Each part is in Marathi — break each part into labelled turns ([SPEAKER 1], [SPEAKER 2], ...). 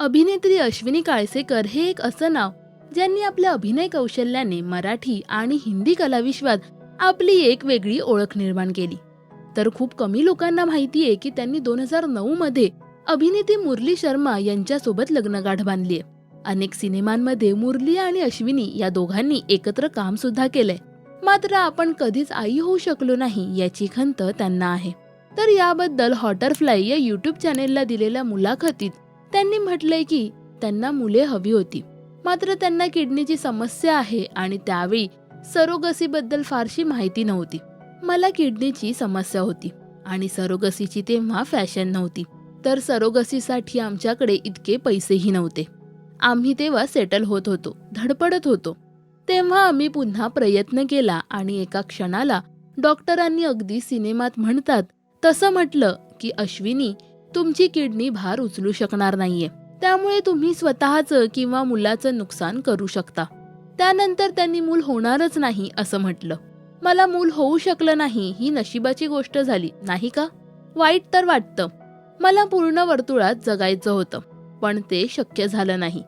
[SPEAKER 1] अभिनेत्री अश्विनी काळसेकर हे एक असं नाव ज्यांनी आपल्या अभिनय कौशल्याने मराठी आणि हिंदी कलाविश्वात आपली एक वेगळी ओळख निर्माण केली. तर खूप कमी लोकांना माहिती आहे की त्यांनी दोन हजार नऊ मध्ये अभिनेत्री मुरली शर्मा यांच्यासोबत लग्नगाठ बांधली अनेक सिनेमांमध्ये मुरली आणि अश्विनी या दोघांनी एकत्र काम सुद्धा केलंय. मात्र आपण कधीच आई होऊ शकलो नाही याची खंत त्यांना आहे. तर याबद्दल हॉटरफ्लाय या युट्यूब चॅनेलला दिलेल्या मुलाखतीत त्यांनी म्हटलंय की त्यांना मुले हवी होती. मात्र त्यांना किडनीची समस्या आहे आणि त्यावेळी सरोगसीबद्दल फारशी माहिती नव्हती. मला किडनीची समस्या होती आणि सरोगसीची तेव्हा फॅशन नव्हती. तर सरोगसीसाठी आमच्याकडे इतके पैसेही नव्हते. आम्ही तेव्हा सेटल होत होतो धडपडत होतो. तेव्हा आम्ही पुन्हा प्रयत्न केला आणि एका क्षणाला डॉक्टरांनी अगदी सिनेमात म्हणतात तसं म्हटलं की अश्विनी तुमची किडनी भार उचलू शकणार नाहीये. त्यामुळे तुम्ही स्वतःचं किंवा मुलाचं नुकसान करू शकता. त्यानंतर त्यांनी मूल होणारच नाही असं म्हटलं. मला मूल होऊ शकलं नाही ही नशिबाची गोष्ट झाली नाही का? वाईट तर वाटतं. मला पूर्ण वर्तुळात जगायचं होतं पण ते शक्य झालं नाही.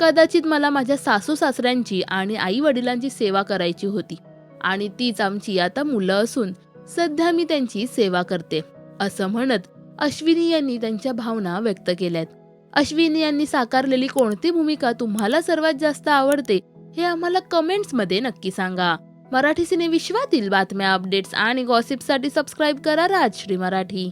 [SPEAKER 1] कदाचित मला माझ्या सासू सासऱ्यांची आणि आई वडिलांची सेवा करायची होती. आणि तीच आमची आता मुलं असून सध्या मी त्यांची सेवा करते असं म्हणत अश्विनी यांनी त्यांच्या भावना व्यक्त केल्यात. अश्विनी यांनी साकारलेली कोणती भूमिका तुम्हाला सर्वात जास्त आवडते हे आम्हाला कमेंट्समध्ये नक्की सांगा. मराठी सिने विश्वातील बातम्या अपडेट्स आणि गॉसिपसाठी सबस्क्राईब करा राजश्री मराठी.